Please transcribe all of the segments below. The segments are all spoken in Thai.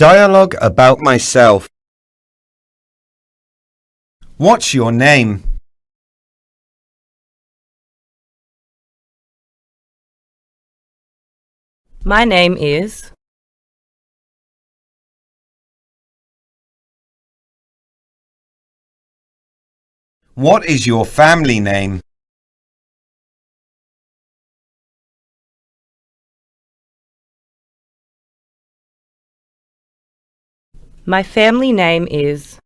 Dialogue about myself. What's your name? My name is. What is your family name? My family name is.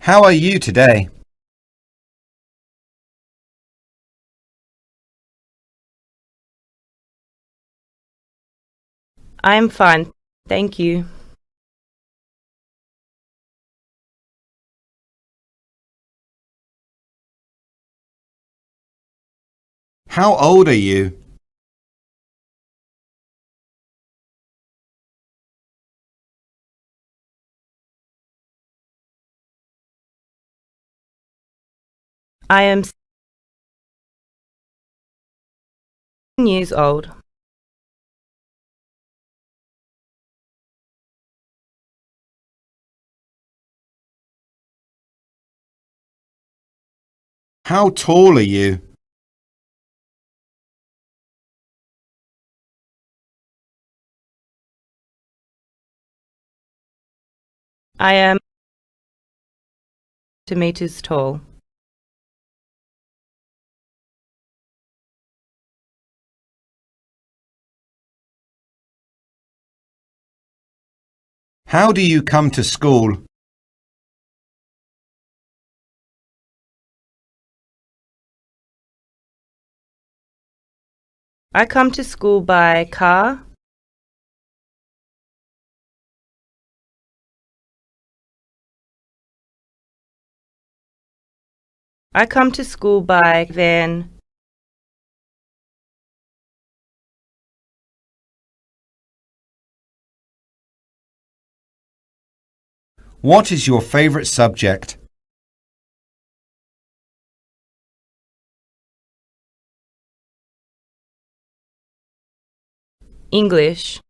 How are you today? I am fine, thank you. How old are you? I am seven years old. How tall are you? I am two meters tall. How do you come to school? I come to school by car, I come to school by van. What is your favorite subject? English.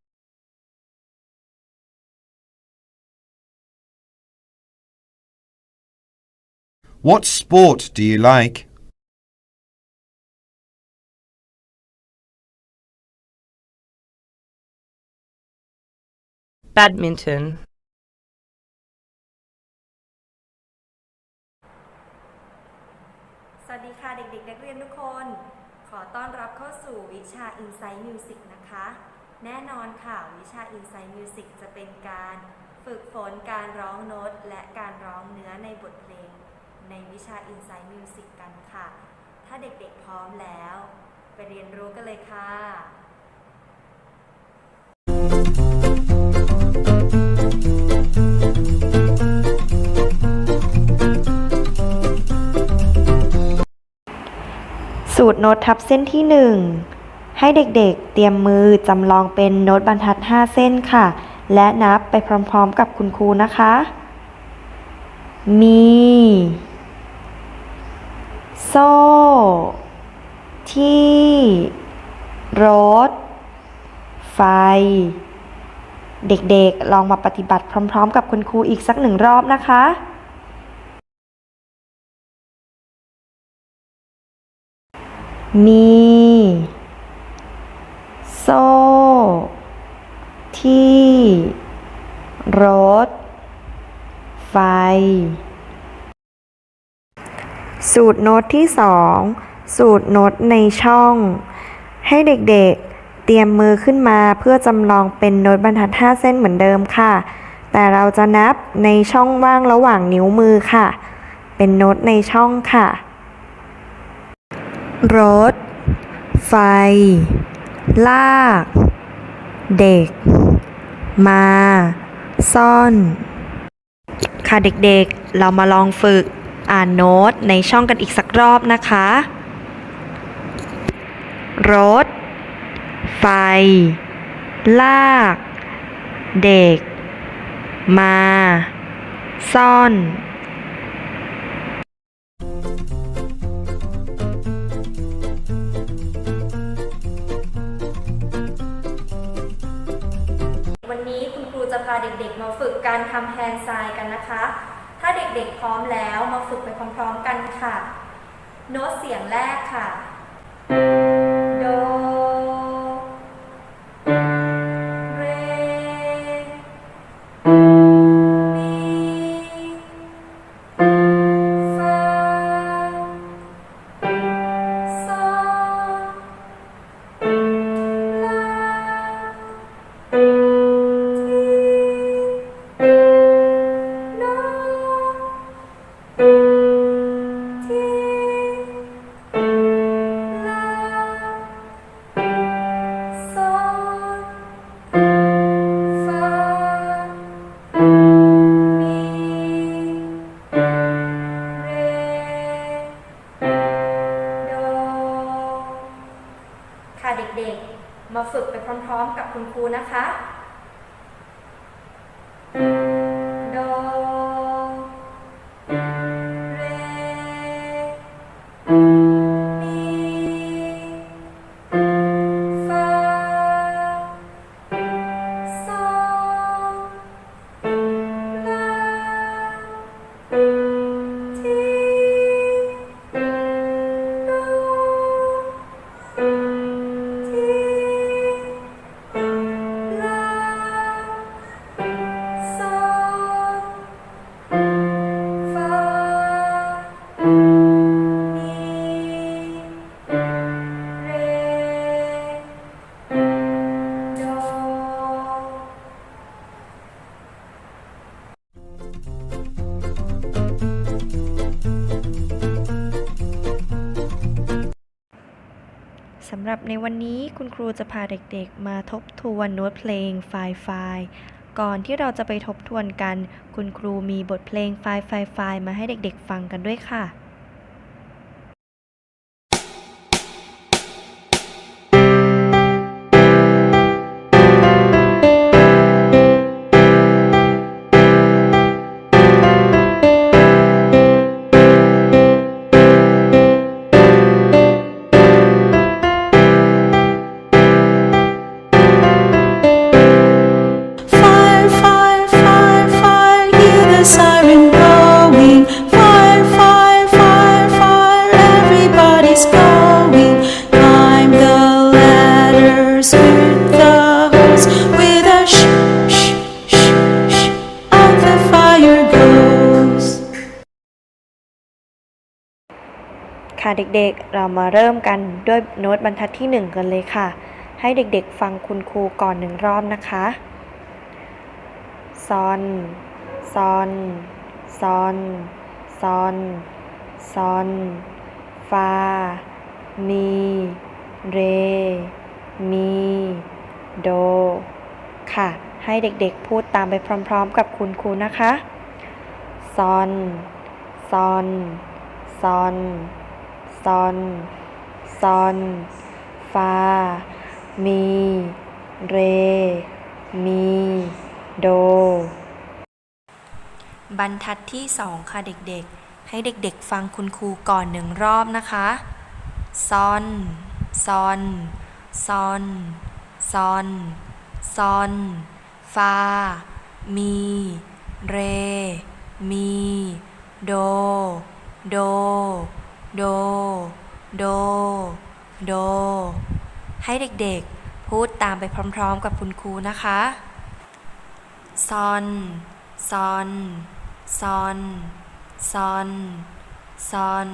ข้าสู่วิชา Insight Music นะคะ แน่นอนค่ะ วิชา Insight Music จะเป็นการฝึกฝนการร้องโน้ต และการร้องเนื้อในบทเพลง ในวิชา Insight Music กันค่ะ ถ้าเด็กๆพร้อมแล้ว ไปเรียนรู้กันเลยค่ะสูตรโน้ตทับเส้นที่ 1 ให้เด็กๆ เตรียมมือจำลองเป็นโน้ตบรรทัด 5 เส้นค่ะ และนับไปพร้อมๆกับคุณครูนะคะ มี โซ่ ที่ รถ ไฟ เด็กๆ ลองมาปฏิบัติพร้อม ๆ กับคุณครูอีกสักหนึ่งรอบนะคะมี โซ่ ที่ รถ ไฟ สูตรโน้ตที่ 2 สูตรโน้ตในช่อง ให้เด็กๆ เตรียมมือขึ้นมาเพื่อจำลองเป็นโน้ตบรรทัด 5 เส้นเหมือนเดิมค่ะ แต่เราจะนับในช่องว่างระหว่างนิ้วมือค่ะ เป็นโน้ตในช่องค่ะ รถ ไฟ ลาก เด็ก มา ซ่อน ค่ะเด็กๆ เรามาลองฝึก อ่านโน้ตในช่องกันอีกสักรอบนะคะ รถ ไฟ ลาก เด็ก มา ซ่อนวันนี้คุณครูจะพาเด็กๆ มาฝึกการทำแฮนด์ไซน์กันนะคะ ด็กๆพร้อมแล้วมาฝึกไปพร้อมๆกันค่ะ โน้ตเสียงแรกค่ะ พร้อม ๆ กับคุณครูนะคะ ในวันนี้คุณครูจะพาเด็กๆ มาทบทวนโน้ตเพลงไฟล์ไฟล์ก่อนที่เราจะไปทบทวนกัน คุณครูมีบทเพลงไฟล์ไฟล์ไฟล์มาให้เด็กๆ ฟังกันด้วยค่ะ ค่ะเด็กๆ เรามาเริ่มกันด้วยโน้ตบรรทัดที่ 1 กันเลยค่ะ ให้เด็กๆฟังคุณครูก่อนหนึ่งรอบนะคะซอนซอนซอนซอนซอนฟา มี เร มี โด ค่ะ ให้เด็กๆพูดตามไปพร้อมๆ กับคุณครูนะคะซอนซอนซอน ซอนซอนฟา มี เร มี โด บรรทัดที่สองค่ะเด็กๆ ให้เด็กๆฟังคุณครูก่อนหนึ่งรอบนะคะซอนซอนซอนซอนซอนฟา มี เร มี โด โด โด โด โด ให้เด็กๆ พูดตามไปพร้อมๆ กับคุณครูนะคะ ซอน ซอน ซอน ซอน ซอน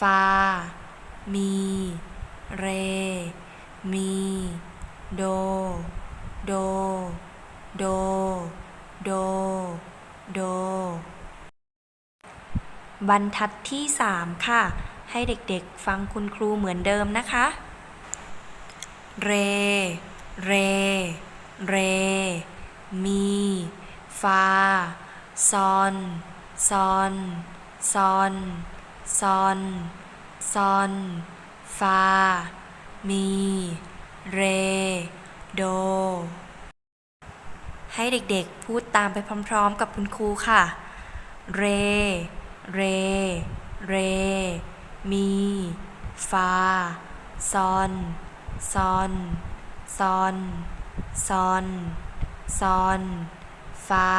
ฟา มี เร มี โด โด โด โด โด บรรทัดที่ 3 ค่ะ ให้เด็กๆฟังคุณครูเหมือนเดิมนะคะ เร เร เร มี ฟา ซอน ซอน ซอน ซอน ซอน ฟา มี เร โด ให้เด็กๆพูดตามไปพร้อมๆกับคุณครูค่ะ เร เร เร มี ฟา ซอน ซอน ซอน ซอน ซอน ฟา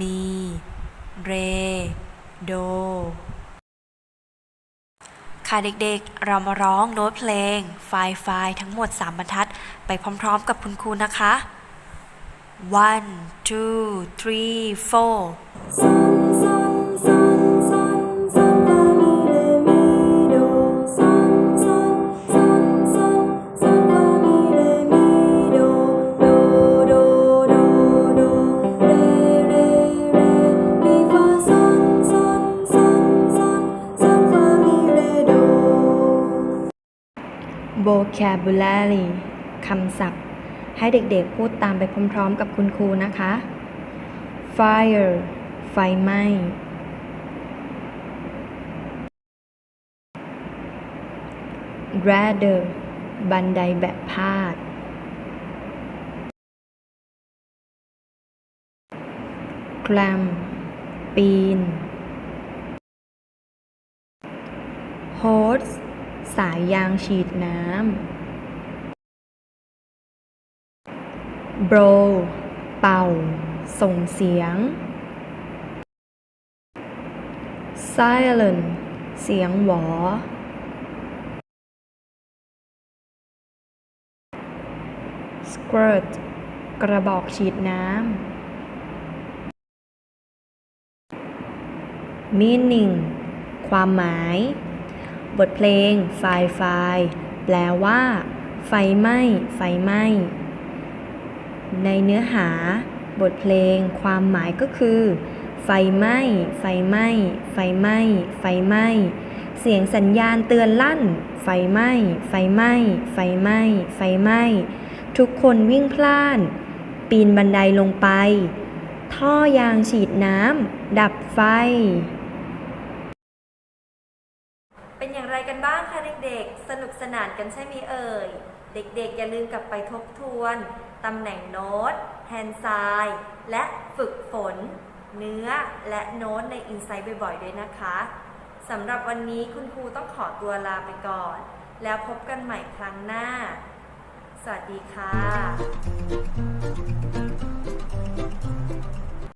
มี เร โด ค่ะเด็กๆ เรามาร้องโน้ตเพลง ไฟล์ไฟล์ทั้งหมด 3 บรรทัด ไปพร้อมๆกับคุณครูนะคะ one two three four vocabulary คำศัพท์ ให้เด็กๆพูดตามไปพร้อมๆ กับคุณครูนะคะ fire ไฟไหม้ ladder บันไดแบบพาด climb ปีน Horse สายยางฉีดน้ำ blow เป่า ส่งเสียง silent เสียงหวอ squirt กระบอกฉีดน้ำ meaning ความหมาย บทเพลงไฟไฟแปลว่า ไฟไหม้ ไฟไหม้ ในเนื้อหา บทเพลง ความหมายก็คือ ไฟไหม้ ไฟไหม้ ไฟไหม้ ไฟไหม้ เสียงสัญญาณเตือนลั่น ไฟไหม้ ไฟไหม้ ไฟไหม้ ไฟไหม้ ทุกคนวิ่งพล่าน ปีนบันไดลงไป ท่อยางฉีดน้ำดับไฟ เป็นอย่างไรกันบ้างคะ เด็กๆ สนุกสนานกันใช่ไหมเอ่ย เด็กๆ อย่าลืมกลับไปทบทวนตำแหน่งโน้ตแฮนด์ไซน์และฝึกฝน เนื้อและโน้ตในอินไซต์บ่อยๆ ด้วยนะคะสำหรับวันนี้คุณครูต้องขอตัวลาไปก่อน แล้วพบกันใหม่ครั้งหน้า สวัสดีค่ะ